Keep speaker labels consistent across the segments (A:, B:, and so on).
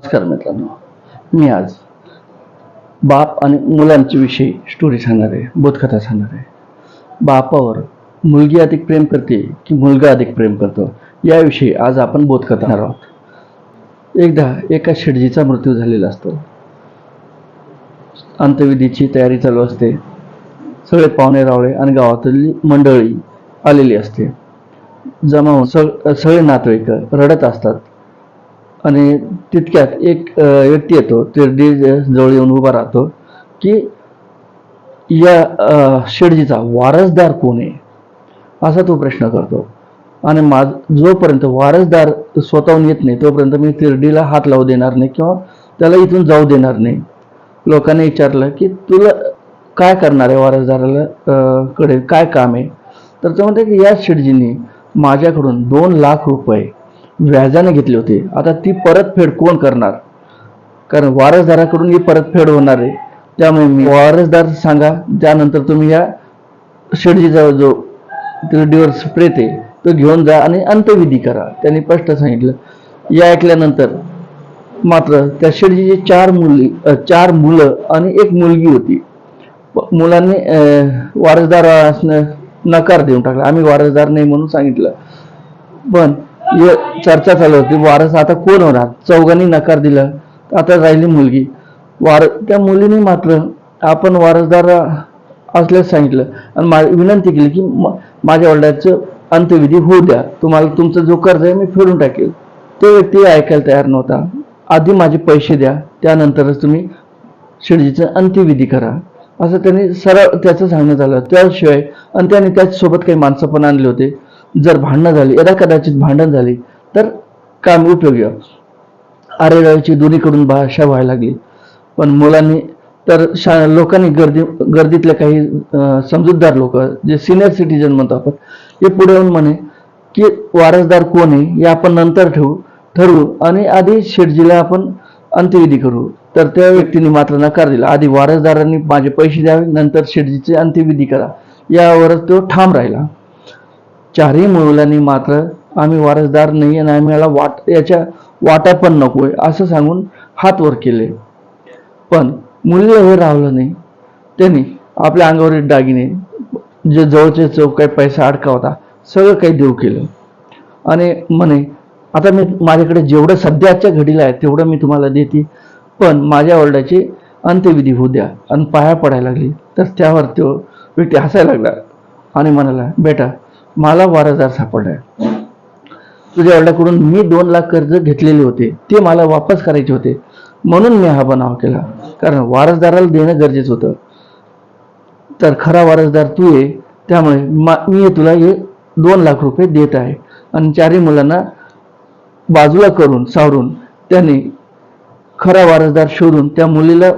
A: नमस्कार मित्रांनो. मी आज बाप आणि मुलांच्या विषयी स्टोरी सांगणार आहे बोधकथा सांगणार आहे. बापावर मुलगी अधिक प्रेम करते की मुलगा अधिक प्रेम करतो? याविषयी आज आपण बोधकथा आहोत. एकदा एका शेडजीचा मृत्यू झालेला असतो. अंत्यविधीची तयारी चालू असते. सगळे पाहुणे रावळे आणि गावातली मंडळी आलेली असते. जमा सगळे नातेवाईक रडत असतात. आणि तितक्यात एक व्यक्ती येतो तिरडी जवळ येऊन उभा राहतो की या शेडजीचा वारसदार कोण आहे? असा तो प्रश्न करतो. आणि माझ जोपर्यंत वारसदार स्वतःहून येत नाही तोपर्यंत मी तिरडीला हात लावू देणार नाही किंवा त्याला इथून जाऊ देणार नाही. लोकांनी विचारलं की तुला काय करणार आहे वारसदाराला कडे? काय काम आहे? तर तो म्हणते की या शेडजींनी माझ्याकडून दोन लाख रुपये व्याजाने घेतले होते. आता ती परतफेड कोण करणार? कारण वारसदाराकडून ही परतफेड होणार आहे. त्यामुळे मी वारसदार सांगा त्यानंतर तुम्ही या शेडजीचा जो डिवोर्स प्रेत आहे तो घेऊन जा आणि अंत्यविधी करा. त्यांनी स्पष्ट सांगितलं. या ऐकल्यानंतर मात्र त्या शेडजीची चार मुली चार मुलं आणि एक मुलगी होती. मुलांनी वारसदार असणं नकार देऊन टाकला. आम्ही वारसदार नाही म्हणून सांगितलं. पण चर्चा चालू होती. वारस आता कोण होणार? चौघांनी नकार दिला. आता राहिली मुलगी. वार त्या मुलीने मात्र आपण वारसदार असल्यास सांगितलं. आणि मा विनंती केली की म- माझ्या वडिलांचं अंत्यविधी होऊ द्या. तुम्हाला तुमचं जो कर्ज आहे मी फेडून टाकेल. तो व्यक्ती ऐकायला तयार नव्हता. आधी माझे पैसे द्या. त्यानंतरच तुम्ही शिर्जीचं अंत्यविधी करा. असं त्यांनी सरळ त्याचं सांगण्यात आलं. त्याशिवाय आणि त्याने त्याचसोबत काही माणसं पण आणले होते. जर भांडणं झाली यदा कदाचित भांडण झाली तर काम उपयोगी आरेरावीची दोन्हीकडून भाषा व्हायला लागली. पण मुलांनी तर शा लोकांनी गर्दी गर्दीतले काही समजूतदार लोक जे सिनियर सिटीजन म्हणतो आपण हे पुढे येऊन म्हणे की वारसदार कोण आहे हे आपण नंतर ठेवू ठरवू आणि आधी शेटजीला आपण अंत्यविधी करू. तर त्या व्यक्तीने मात्र नकार दिला. आधी वारसदारांनी माझे पैसे द्यावे नंतर शेटजीचे अंत्यविधी करा. यावरच तो ठाम राहिला. चारही मुलांनी मात्र आम्ही वारसदार नाही आणि आम्हाला वाट याच्या वाटा पण नको आहे असं सांगून हात वर केले. पण मुलीला हे राहिलं नाही. त्यांनी आपल्या अंगावरील दागिने जे जवळचे चौक काही पैसा अडका होता सगळं काही देऊ केलं. आणि म्हणे आता मी माझ्याकडे जेवढं सध्याच्या घडीला आहे तेवढं मी तुम्हाला देते. पण माझ्या वडिलाची अंत्यविधी होऊ द्या. आणि पाया पडायला लागली. तर त्यावर तो व्यक्ती हसायला लागला. आणि म्हणाला बेटा मला वारसदार सापडलाय. तुझ्या वडिलाकडून मी दोन लाख कर्ज घेतलेले होते. ते मला वापस करायचे होते. म्हणून मी हा बनाव केला. कारण वारसदाराला देणं गरजेचं होतं. तर खरा वारसदार तू आहे त्यामुळे मा- मी तुला हे दोन लाख रुपये देत आहे. आणि चारही मुलांना बाजूला करून सावरून त्याने खरा वारसदार शोधून त्या मुलीला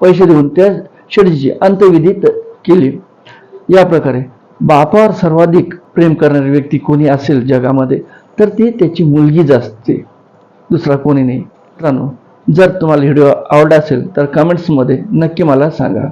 A: पैसे देऊन त्या शेडीची अंत्यविधी त- केली. या प्रकारे बापावर सर्वाधिक प्रेम करणारी व्यक्ती कोणी असेल जगामध्ये तर ती त्याची मुलगीच असते. दुसरा कोणी नाही. मित्रांनो जर तुम्हाला व्हिडिओ आवडला असेल तर कमेंट्समध्ये नक्की मला सांगा.